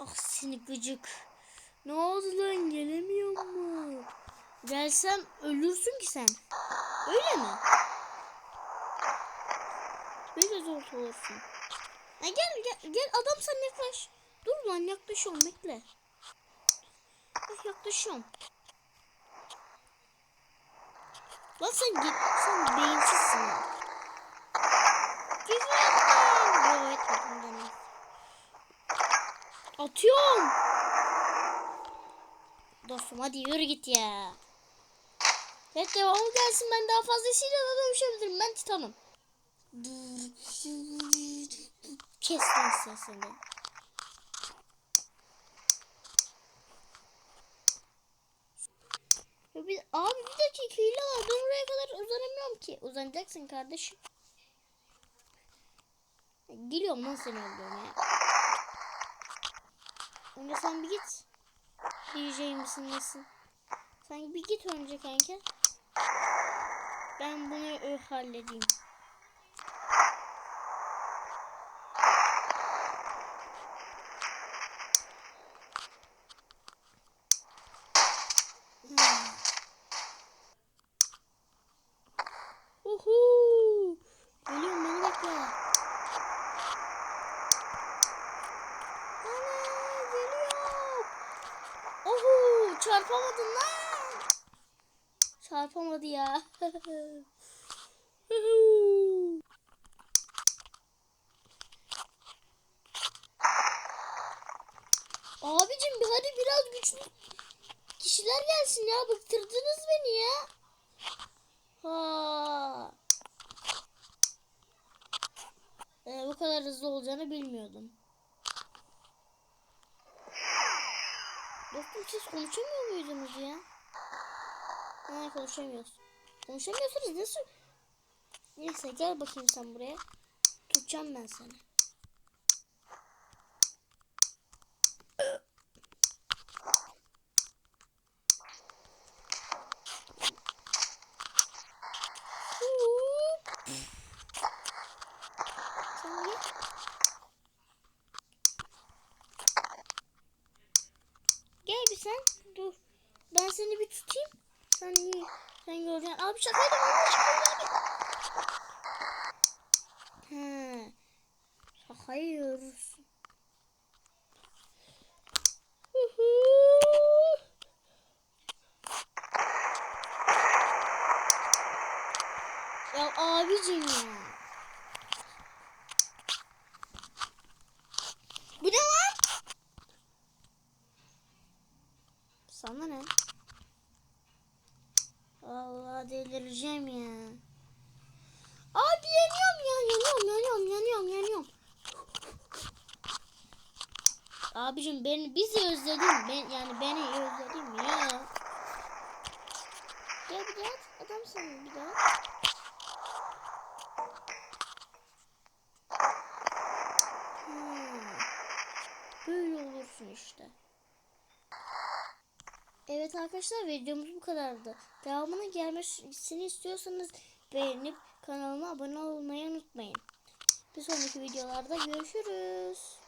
Ah seni gıcık. Ne oldu lan gelemiyor mu? Gelsem ölürsün ki sen. Öyle mi? Böyle zor olursun. Ha, gel gel gel adam sen yaklaş. Dur lan yaklaşıyorum bekle. Ah, yaklaşıyorum. Lan sen git sen beyinsizsin. ya. Atıyorum. Dostum hadi yürü git ya. Evet devamı gelsin ben daha fazlasıyla da dövüşebilirim. Ben titanım. Kes lan sesini. Bir, abi bir dakika hile var. Ben oraya kadar uzanamıyorum ki. Uzanacaksın kardeşim. Geliyorum lan seni öldürmeye. Önce sen bir git. DJ misin nesin? Sen bir git önce kanka. Ben bunu halledeyim. Hmm. Uhu. Geliyorum beni bekle. Ana geliyor. Oho çarpamadın lan. Çarpamadı ya. Abicim bir hadi biraz güçlü kişiler gelsin ya bıktırdınız beni ya. Ha. Ee, bu kadar hızlı olacağını bilmiyordum. Dostum siz konuşamıyor muydunuz ya? Ha konuşamıyoruz. Konuşamıyorsunuz nasıl? Neyse gel bakayım sen buraya. Tutacağım ben seni. Hup. Sen gel. Gel bir sen. Dur. Ben seni bir tutayım. Sen niye? Sen göreceksin. Abi şakaydı. He. Şakayı yiyoruz. Ya abicim ya. Bu ne lan? Sana ne? Allah delireceğim ya. Abi yanıyorum ya yanıyorum yanıyorum yanıyorum yanıyorum. Abicim beni bizi özledin. Ben yani beni özledim ya. Gel bir daha at. Adam sen bir daha. Hmm. Böyle olursun işte. Evet arkadaşlar videomuz bu kadardı. Devamının gelmesini istiyorsanız beğenip kanalıma abone olmayı unutmayın. Bir sonraki videolarda görüşürüz.